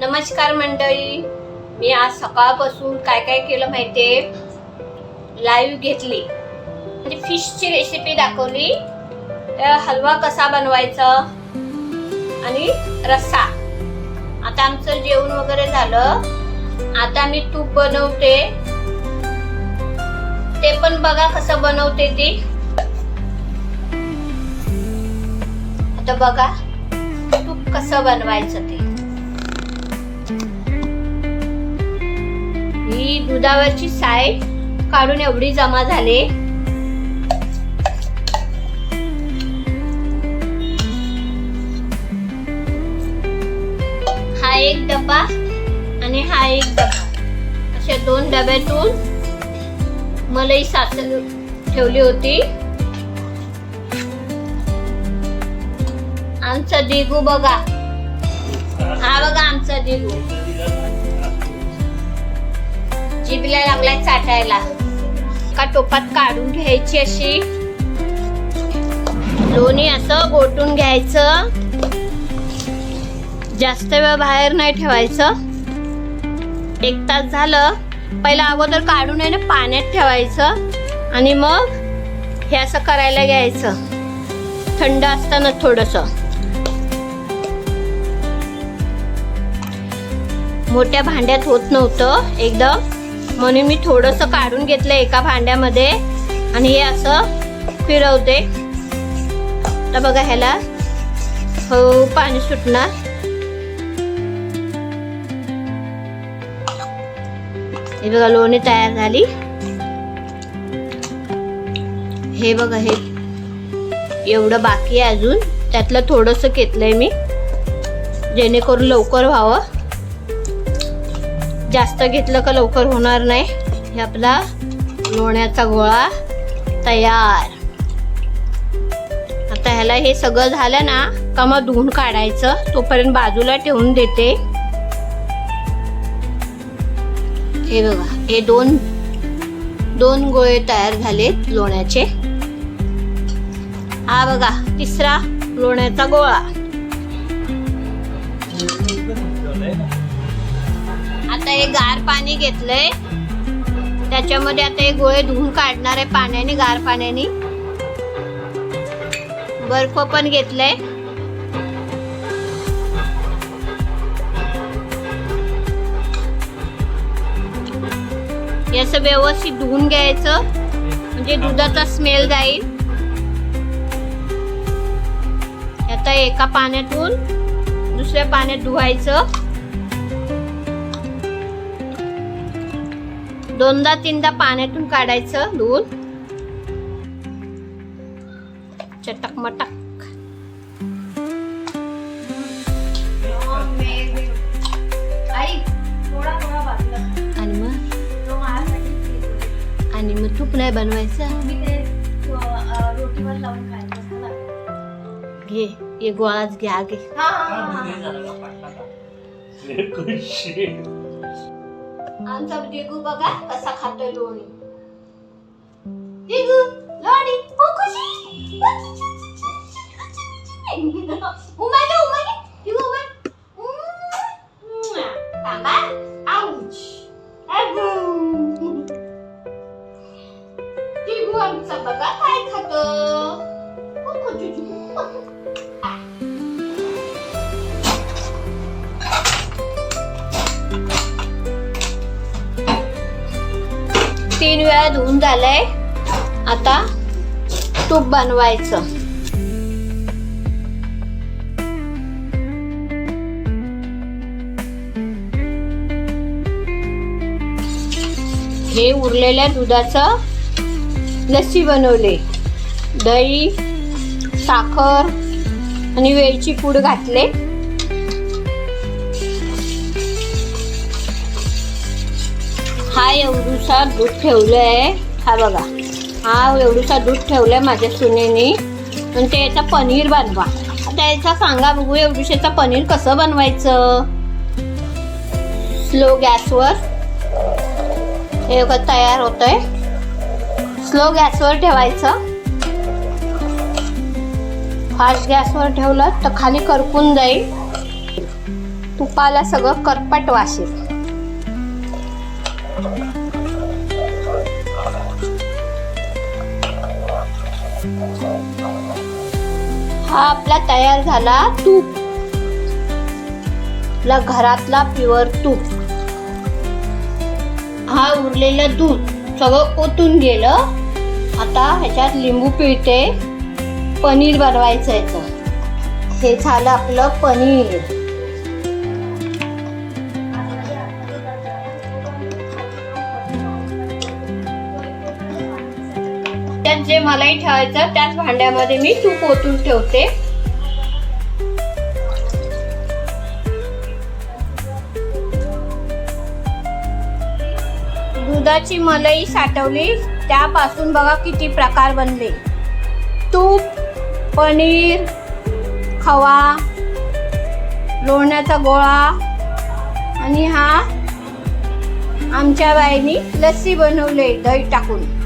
नमस्कार मंडळी. मी आज सकाळपासून काय काय केलं माहितीये? लाईव्ह घेतली. म्हणजे फिशची रेसिपी दाखवली. तर हलवा कसा बनवायचा? आणि रस्सा. आता आमचं जेवण वगैरे झालं. आता मी तूप बनवते. ते पण बघा कसं बनवते ती. आता बघा तूप कसं बनवायचं ते. ही दुधावरची साय काढून एवढी जमा झाले. हा एक डबा आणि हा एक डबा. अशा दोन डब्यातून मलाई साचर ठेवली होती. आमचा दिगू बघा. हा बघा आमचा दिगू. जिबीला लागलाय चाटायला. का टोपात काढून घ्यायची अशी. लोणी असं गोटून घ्यायचं. जास्त वेळ बाहेर नाही ठेवायचं. एक तास झालं. पहिला अगोदर काढून आहे ना पाण्यात ठेवायचं. आणि मग हे असं करायला घ्यायचं. थंड असताना थोडंसं. मोठ्या भांड्यात होत नव्हतं. एकदम म्हणून मी थोडंसं काढून घेतलं एका भांड्यामध्ये. आणि हे असं फिरवते. तर बघा ह्याला हो पाणी सुटणार. हे बघा लोणी तयार झाली. हे बघा हे एवढं बाकी आहे अजून. त्यातलं थोडंसं घेतलंय मी जेणेकरून लवकर व्हावं. जास्त घेतलं का लवकर होणार नाही. हे आपला लोण्याचा गोळा तयार. आता ह्याला हे सगळं झालं ना का मग धुवून काढायचं तोपर्यंत बाजूला ठेवून देते. हे बघा हे दोन दोन गोळे तयार झालेत लोण्याचे. हा बघा तिसरा लोण्याचा गोळा. आता हे गार पाणी घेतलंय. त्याच्यामध्ये आता हे गोळे धुवून काढणार आहे पाण्याने गार पाण्याने. बर्फ पण घेतलंय. हे असं व्यवस्थित धुवून घ्यायचं. म्हणजे दुधाचा स्मेल जाईल. आता एका पाण्यातून दुसऱ्या पाण्यात धुवायचं. दोनदा तीनदा पाण्यातून काढायचं धुवून. चटक मटक. आणि मग? आणि मग तूप नाही बनवायचं? घे ये गोळाच घ्या घे. आमचा दिगू बघा कसा खातोय लोणी. दिगू लोणी हो खुशी उमाले उमाले दिगू उमाले थांबा. धुवून झालंय. आता तूप बनवायचं. हे उरलेल्या दुधाचं लस्सी बनवले. दही साखर आणि वेलची पूड घातले. हा एवढूसा दूध ठेवलं आहे हा बघा. हा एवढूसा दूध ठेवलं आहे माझ्या सुनेनी. आणि ते याचा पनीर बनवा. आता याचा सांगा बघू एवढूशाचा पनीर कसं बनवायचं? स्लो गॅसवर. हे बघा तयार होतंय. स्लो गॅसवर ठेवायचं. फास्ट गॅसवर ठेवलं तर खाली करपून जाईल. तुपाला सगळं करपट वाशील. हा आपला तयार झाला तूप. आपला घरातला प्युअर तूप. हा उरलेलं दूध सगळं ओतून गेलं. आता ह्याच्यात लिंबू पिळते. पनीर बनवायचं याचं हे झालं आपलं पनीर. म्हणजे त्यात जे मलाई ठेवायचं. त्याच भांड्यामध्ये मी तूप ओतून ठेवते. दुधाची मलाई साठवली. त्यापासून बघा किती प्रकार बनले. तूप पनीर खवा लोण्याचा गोळा आणि हा आमच्या बाईनी लस्सी बनवले दही टाकून.